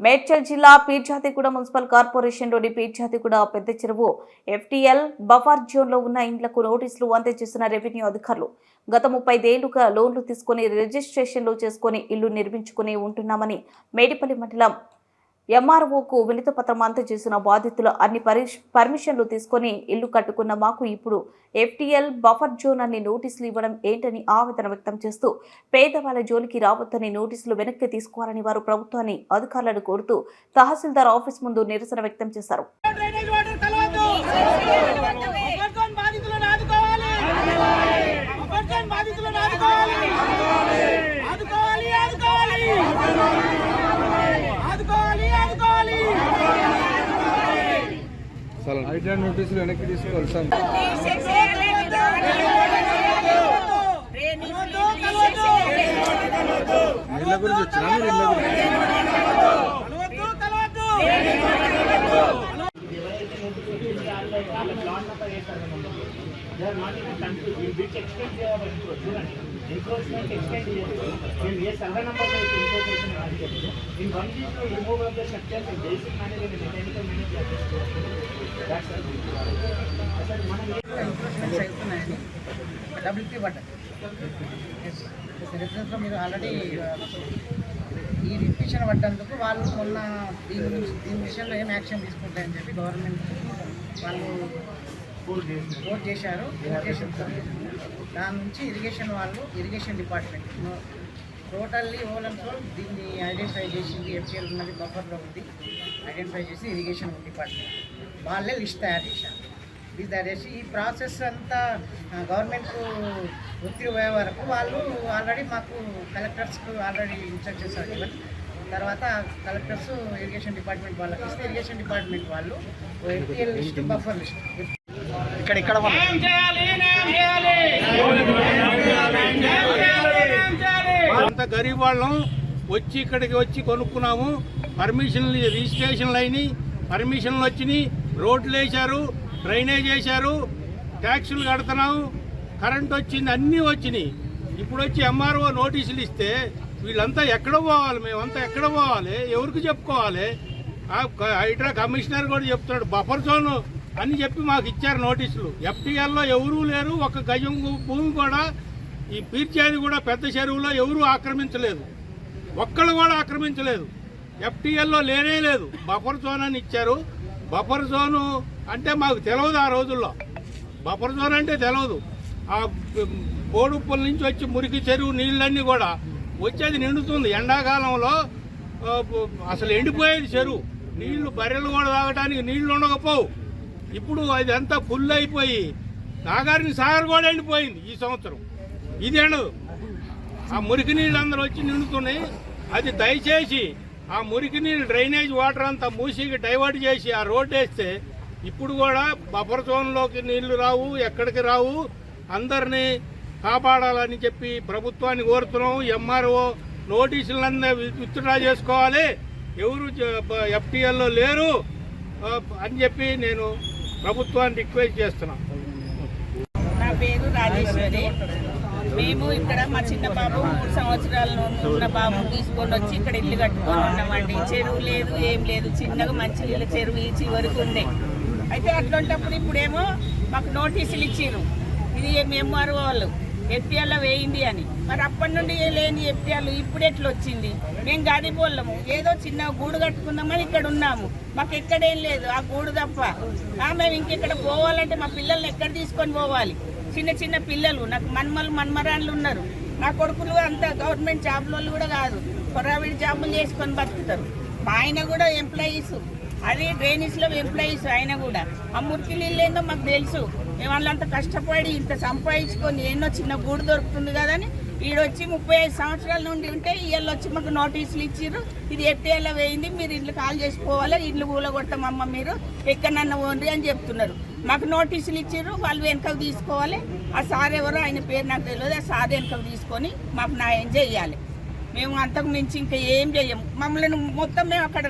మేడ్చల్ జిల్లా పీర్జాతిగూడ మున్సిపల్ కార్పొరేషన్లోని పీర్జాతిగూడ పెద్ద చెరువు ఎఫ్టీఎల్ బఫార్ జోన్లో ఉన్న ఇండ్లకు నోటీసులు అందజేసిన రెవెన్యూ అధికారులు. గత ముప్పై ఏళ్ళుగా లోన్లు తీసుకుని రిజిస్ట్రేషన్లు చేసుకుని ఇల్లు నిర్మించుకుని ఉంటున్నామని మేడిపల్లి మండలం ఎంఆర్ఓకు వినతి పత్రం అందజేసిన బాధితులు అన్ని పరిష్ పర్మిషన్లు తీసుకొని ఇల్లు కట్టుకున్న మాకు ఇప్పుడు ఎఫ్టీఎల్ బఫర్ జోన్ అని నోటీసులు ఇవ్వడం ఏంటని ఆవేదన వ్యక్తం చేస్తూ పేదవాళ్ళ జోలికి రావద్దని నోటీసులు వెనక్కి తీసుకోవాలని వారు ప్రభుత్వాన్ని అధికారులను కోరుతూ తహసీల్దార్ ఆఫీస్ ముందు నిరసన వ్యక్తం చేశారు. ఐటీ నోటీసులు వెనక్కి తీసుకోవాలి సార్. నీళ్ళ గురించి వచ్చినా? మీరు ఇళ్ళ గురించి చేయలేదు. మేము ఏ సర్వే నంబర్ అయితే ఇన్ఫర్మేషన్ రాలేదు in one week to remove of the structure and basic manage and mechanical manage that's అసలు మనం ఇంప్రూవ్మెంట్స్ అవుతున్నాయని డబ్ల్యూపీ పడ్డది రెఫరెన్స్లో మీరు ఆల్రెడీ ఈ రిపిషన్ పడ్డందుకు వాళ్ళు మొన్న దీని దీని విషయంలో ఏం యాక్షన్ తీసుకుంటారని చెప్పి గవర్నమెంట్ వాళ్ళు కోర్ట్ చేశారు ఇరిగేషన్ దాని నుంచి ఇరిగేషన్ వాళ్ళు irrigation department totally whole and soul దీన్ని ఐడెంటిఫై చేసింది ఎఫ్టీఎల్ ఉన్నది బఫర్లో ఉంది. ఐడెంటిఫై చేసి ఇరిగేషన్ డిపార్ట్మెంట్ వాళ్ళే లిస్ట్ తయారు చేశారు. లిస్ట్ తయారు చేసి ఈ ప్రాసెస్ అంతా గవర్నమెంట్ ఒత్తిడి పోయే వరకు వాళ్ళు ఆల్రెడీ మాకు కలెక్టర్స్కు ఆల్రెడీ ఇన్స్ట్రక్షన్స్ ఇవ్వని తర్వాత కలెక్టర్స్ ఇరిగేషన్ డిపార్ట్మెంట్ వాళ్ళకి ఇస్తే ఇరిగేషన్ డిపార్ట్మెంట్ వాళ్ళు ఎఫ్టీఎల్ లిస్ట్ బఫర్ లిస్ట్ ఇక్కడ ఇక్కడ ఏం చేయాలి ఏం చేయాలి ఏం చేయాలి అంత గరీబ్ వాళ్ళం వచ్చి ఇక్కడికి వచ్చి కొనుక్కున్నాము. పర్మిషన్లు రిజిస్ట్రేషన్లు అయినాయి. పర్మిషన్లు వచ్చినాయి. రోడ్లు వేశారు డ్రైనేజ్ వేశారు ట్యాక్సులు కడుతున్నాము కరెంట్ వచ్చింది అన్నీ వచ్చినాయి. ఇప్పుడు వచ్చి ఎంఆర్ఓ నోటీసులు ఇస్తే వీళ్ళంతా ఎక్కడ పోవాలి? మేమంతా ఎక్కడ పోవాలి? ఎవరికి చెప్పుకోవాలి? ఆ హైడ్రా కమిషనర్ కూడా చెప్తున్నాడు బఫర్ జోన్ అని చెప్పి మాకు ఇచ్చారు నోటీసులు. ఎఫ్టీఎల్లో ఎవరూ లేరు. ఒక గజం భూమి కూడా ఈ పీర్చేది కూడా పెద్ద చెరువులో ఎవరూ ఆక్రమించలేదు. ఒక్కళ్ళు కూడా ఆక్రమించలేదు. ఎఫ్టీఎల్లో లేనే లేదు. బఫర్ జోన్ అని ఇచ్చారు. బఫర్ జోను అంటే మాకు తెలియదు ఆ రోజుల్లో. బఫర్ జోన్ అంటే తెలియదు ఆ బోడుప్పల నుంచి వచ్చి మురికి చెరువు నీళ్ళన్నీ కూడా వచ్చేది నిండుతుంది. ఎండాకాలంలో అసలు ఎండిపోయేది చెరువు. నీళ్ళు బర్రెలు కూడా తాగడానికి నీళ్ళు ఉండకపోవు. ఇప్పుడు అదంతా ఫుల్ అయిపోయి నాగారిని సాగర్ కూడా ఎండిపోయింది ఈ సంవత్సరం. ఇదేను ఆ మురికి నీళ్ళు అందరూ వచ్చి నిండుతున్నాయి. అది దయచేసి ఆ మురికి నీళ్ళు డ్రైనేజ్ వాటర్ అంతా మూసికి డైవర్ట్ చేసి ఆ రోడ్ వేస్తే ఇప్పుడు కూడా బఫర్ జోన్లోకి నీళ్ళు రావు ఎక్కడికి రావు. అందరినీ కాపాడాలని చెప్పి ప్రభుత్వాన్ని కోరుతున్నాం. ఎంఆర్ఓ నోటీసులన్నీ విత్డ్రా చేసుకోవాలి. ఎవరు ఎఫ్టీఎల్లో లేరు. అని చెప్పి నేను ప్రభుత్వాన్ని రిక్వెస్ట్ చేస్తున్నాను. నా పేరు రాజేశ్వరి మేము ఇక్కడ మా చిన్న బాబు మూడు సంవత్సరాల ఉన్న బాబు తీసుకొని వచ్చి ఇక్కడ ఇల్లు కట్టుకొని ఉన్నామండి. చెరువు లేదు ఏం లేదు. చిన్నగా మంచి నీళ్ళ చెరువు ఈ చివరికి ఉండే. అయితే అట్లాంటప్పుడు ఇప్పుడేమో మాకు నోటీసులు ఇచ్చారు ఇది ఎంఆర్ఓ వాళ్ళు. ఎఫ్టీఆర్లో వేయండి అని. మరి అప్పటి నుండి ఏ లేని ఎఫ్టీఆర్లు ఇప్పుడు ఎట్లా వచ్చింది? మేము గదిపోళ్ళము ఏదో చిన్న గూడు కట్టుకుందామని ఇక్కడ ఉన్నాము. మాకు ఎక్కడేం లేదు. ఆ గూడు తప్ప. మేము ఇంకెక్కడ పోవాలంటే మా పిల్లల్ని ఎక్కడ తీసుకొని పోవాలి? చిన్న చిన్న పిల్లలు నాకు మన్మలు మన్మరాన్లు ఉన్నారు. నా కొడుకులు అంత గవర్నమెంట్ జాబ్లో కూడా కాదు. ప్రైవేట్ జాబులు చేసుకొని బతుకుతారు. మా ఆయన కూడా ఎంప్లాయీస్. అది డ్రైనేజ్లో ఎంప్లాయీస్ ఆయన కూడా. ఆ మురికి నీళ్ళు ఏందో మాకు తెలుసు. వాళ్ళు అంత కష్టపడి ఇంత సంపాదించుకొని ఎన్నో చిన్న గూడు దొరుకుతుంది కదని ఈడొచ్చి ముప్పై ఐదు సంవత్సరాల నుండి ఉంటే వీళ్ళు వచ్చి మాకు నోటీసులు ఇచ్చారు ఇది ఎట్టేలా వేయింది మీరు ఇల్లు కాల్ చేసుకోవాలి ఇల్లు కూలగొడతామమ్మ మీరు. ఎక్కడన్నా పోండి అని చెప్తున్నారు. మాకు నోటీసులు ఇచ్చిర్రు వాళ్ళు వెనకకు తీసుకోవాలి. ఆ సార్ ఎవరో ఆయన పేరు నాకు తెలియదు ఆ సార్ వెనకకు తీసుకొని మాకు న్యాయం చేయాలి. మేము అంతకు మించి ఇంకా ఏం చేయము. మమ్మల్ని మొత్తం మేము అక్కడ